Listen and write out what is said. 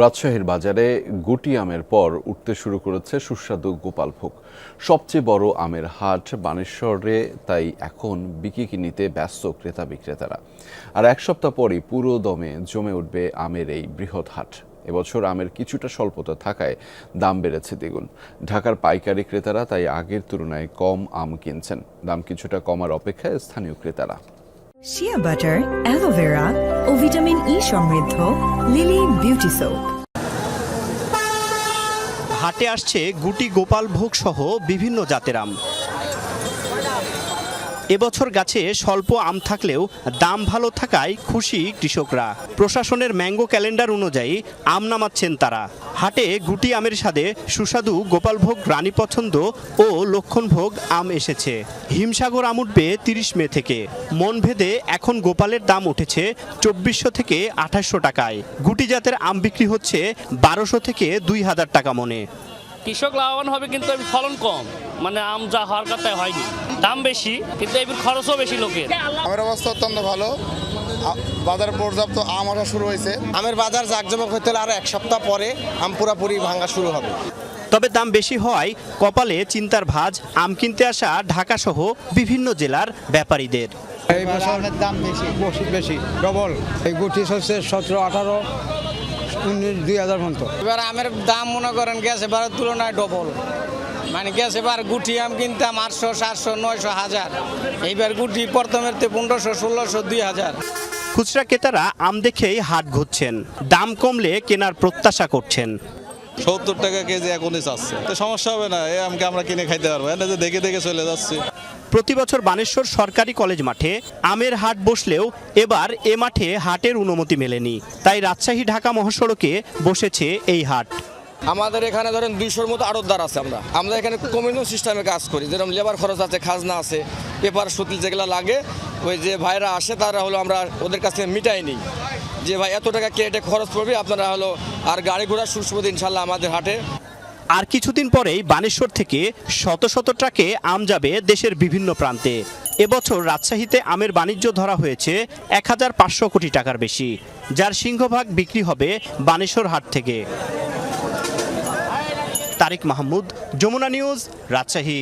রাজশাহীর বাজারে গুটি আমের পর উঠতে শুরু করেছে সুস্বাদু গোপালভোগ সবচেয়ে বড় আমের হাট বানেশ্বরে, তাই এখন বিকি কিনিতে ব্যস্ত ক্রেতা বিক্রেতারা। আর এক সপ্তাহ পরই পুরো দমে জমে উঠবে আমের এই বৃহৎ হাট। এবছর আমের কিছুটা স্বল্পতা থাকায় দাম বেড়েছে দ্বিগুণ। ঢাকার পাইকারি ক্রেতারা তাই আগের তুলনায় কম আম কিনছেন। দাম কিছুটা কমার অপেক্ষায় স্থানীয় ক্রেতারা। শিয়া বাটার অ্যালোভেরা ও ভিটামিন ই সমৃদ্ধ লিলি বিউটি সোপ হাটে আসছে গুটি গোপাল ভোগ সহ বিভিন্ন জাতের আম। এবছর গাছে স্বল্প আম থাকলেও দাম ভালো থাকায় খুশি কৃষকরা। প্রশাসনের ম্যাঙ্গো ক্যালেন্ডার অনুযায়ী আম নামাচ্ছেন তারা। হাটে গুটি আমের স্বাদে সুস্বাদু গোপালভোগ রানী পছন্দ ও লক্ষণভোগ আম এসেছে। হিমসাগর আম উঠবে তিরিশ মে থেকে। মন ভেদে এখন গোপালের দাম উঠেছে চব্বিশশো থেকে আঠাশশো টাকায়। গুটি জাতের আম বিক্রি হচ্ছে বারোশো থেকে দুই হাজার টাকা মনে। কৃষক লাভবান হবে কিন্তু ফলন কম। মানে আম যা হওয়ার কথা হয়নি। দাম বেশি কিন্তু এর খরচও বেশি লোকের। আমের অবস্থা অত্যন্ত ভালো। বাজার পর্যাপ্ত আম আসা শুরু হয়েছে। আমের বাজার জাকজমক হতে হলে আরও এক সপ্তাহ পরে আম পুরাপুরি ভাঙা শুরু হবে। তবে দাম বেশি হওয়ায় কপালে চিন্তার ভাঁজ আম কিনতে আসা ঢাকা সহ বিভিন্ন জেলার ব্যাপারীদের। এই বছরের দাম বেশি বেশি বেশি ডবল। এই গুটি হচ্ছে সতেরো আঠারো উনিশ দুই হাজার পর্যন্ত। এবার আমের দাম মনে করেন গ্যাস এবারের তুলনায় ডবল। মানে গ্যাস এবার গুটি আম কিনতাম আটশো সাতশো নয়শো হাজার। এইবার গুটি প্রথমের তো পনেরোশো ষোলোশো দুই হাজার। খুচরা ক্রেতারা আম দেখেই হাট ঘুরছেন। দাম কমলে কেনার প্রত্যাশা করছেন। সত্তর টাকা কেজি এখনই চাচ্ছে। তো সমস্যা হবে না এই আমকে আমরা কিনে খাইতে পারব। এটা যে দেখে দেখে চলে যাচ্ছি। প্রতি বছর বানেশ্বর সরকারি কলেজ মাঠে আমের হাট বসলেও এবার এ মাঠে হাটের অনুমতি মেলেনি। তাই রাজশাহী ঢাকা মহাসড়কে বসেছে এই হাট। আমাদের এখানে ধরেন দুইশোর মতো আড়তদার আছে আমরা। আমরা এখানে কমিউনিটি সিস্টেমে কাজ করি। যেরকম লেবার খরচ আছে, খাজনা আছে, পেপার সুতিল যেগুলো লাগে, ওই যে ভাইরা আসে, তারা হলো আমরা ওদের কাছ থেকে মিটাই নিই। যে ভাই, এত টাকা কেটে খরচ পড়বে আপনারা হলো আর গাড়ি ঘোড়া সুসুবিধা ইনশাল্লাহ আমাদের হাটে। আর কিছুদিন পরেই বানেশ্বর থেকে শত শত ট্রাকে আম যাবে দেশের বিভিন্ন প্রান্তে। এবছর রাজশাহীতে আমের বাণিজ্য ধরা হয়েছে এক হাজার পাঁচশো কোটি টাকার বেশি, যার সিংহভাগ বিক্রি হবে বানেশ্বর হাট থেকে। তারিক মাহমুদ যমুনা নিউজ রাজশাহী।